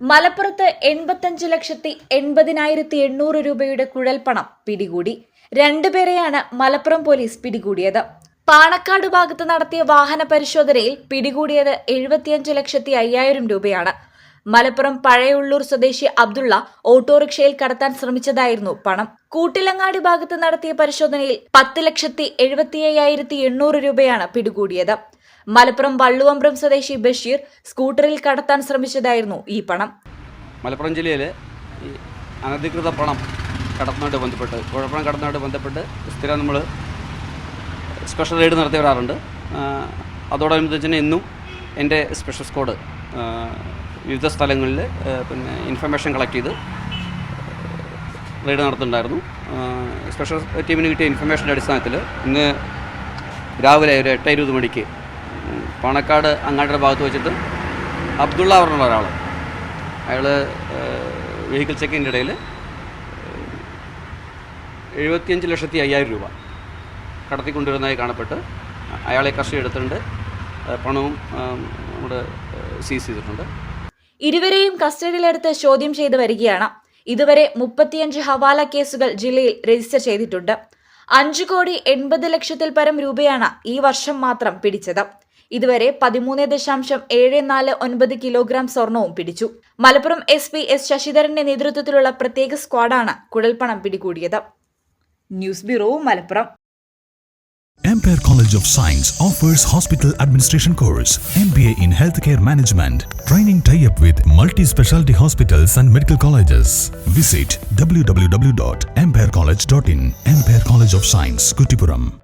മലപ്പുറത്ത് എൺപത്തഞ്ച് ലക്ഷത്തി എൺപതിനായിരത്തി എണ്ണൂറ് രൂപയുടെ കുഴൽപ്പണം പിടികൂടി. രണ്ടുപേരെയാണ് മലപ്പുറം പോലീസ് പിടികൂടിയത്. പാണക്കാട് ഭാഗത്ത് നടത്തിയ വാഹന പരിശോധനയിൽ പിടികൂടിയത് എഴുപത്തിയഞ്ച് ലക്ഷത്തി അയ്യായിരം രൂപയാണ്. മലപ്പുറം പഴയുള്ളൂർ സ്വദേശി അബ്ദുള്ള ഓട്ടോറിക്ഷയിൽ കടത്താൻ ശ്രമിച്ചതായിരുന്നു പണം. കൂട്ടിലങ്ങാടി ഭാഗത്ത് നടത്തിയ പരിശോധനയിൽ പത്ത് ലക്ഷത്തി എഴുപത്തി അയ്യായിരത്തി എണ്ണൂറ് രൂപയാണ് പിടികൂടിയത്. മലപ്പുറം വള്ളുവമ്പ്രം സ്വദേശി ബഷീർ സ്കൂട്ടറിൽ കടത്താൻ ശ്രമിച്ചതായിരുന്നു ഈ പണം. മലപ്പുറം ജില്ലയിലെ അനധികൃത പണം കടത്തുന്നതായിട്ട് ബന്ധപ്പെട്ട് കുഴപ്പണം കടത്തുന്നതായിട്ട് ബന്ധപ്പെട്ട് സ്ഥിരം നമ്മൾ സ്പെഷ്യൽ റെയ്ഡ് നടത്തി വരാറുണ്ട്. അതോടനുബന്ധിച്ച് തന്നെ ഇന്നും എന്റെ സ്പെഷ്യൽ സ്ക്വാഡ് വിവിധ സ്ഥലങ്ങളിൽ പിന്നെ ഇൻഫർമേഷൻ കളക്ട് ചെയ്ത് റെയ്ഡ് നടത്തുന്നുണ്ടായിരുന്നു. സ്പെഷ്യൽ ടീമിന് കിട്ടിയ ഇൻഫർമേഷന്റെ അടിസ്ഥാനത്തിൽ ഇന്ന് രാവിലെ ഒരു എട്ട് ഇരുപത് മണിക്ക് പാണക്കാട് അങ്ങാടിയുടെ ഭാഗത്ത് വെച്ചിട്ട് അബ്ദുള്ള പറഞ്ഞുള്ള ഒരാൾ. അയാൾ വെഹിക്കിൾ ചെക്കിന്റെ ഇടയിൽ എഴുപത്തിയഞ്ച് ലക്ഷത്തി അയ്യായിരം രൂപ കടത്തിക്കൊണ്ടിരുന്നതായി കാണപ്പെട്ട് അയാളെ കസ്റ്റഡി എടുത്തിട്ടുണ്ട്. പണവും നമ്മുടെ സീസ് ചെയ്തിട്ടുണ്ട്. ഇരുവരെയും കസ്റ്റഡിയിലെടുത്ത് ചോദ്യം ചെയ്തു വരികയാണ്. ഇതുവരെ മുപ്പത്തിയഞ്ച് ഹവാല കേസുകൾ ജില്ലയിൽ രജിസ്റ്റർ ചെയ്തിട്ടുണ്ട്. അഞ്ചു കോടി എൺപത് ലക്ഷത്തിൽ പരം രൂപയാണ് ഈ വർഷം മാത്രം പിടിച്ചത്. ഇതുവരെ പതിമൂന്ന് ദശാംശം ഏഴ് നാല് ഒൻപത് കിലോഗ്രാം സ്വർണവും പിടിച്ചു മലപ്പുറം എസ് പി എസ് ശശിധരന്റെ നേതൃത്വത്തിലുള്ള പ്രത്യേക സ്ക്വാഡാണ് കുഴൽപ്പണം പിടികൂടിയത് news bureau Malappuram Empire College of Science offers hospital administration course, MBA in healthcare management, training tie-up with multi-specialty hospitals and medical colleges. Visit www.empirecollege.in. Empire College of Science, Kutipuram.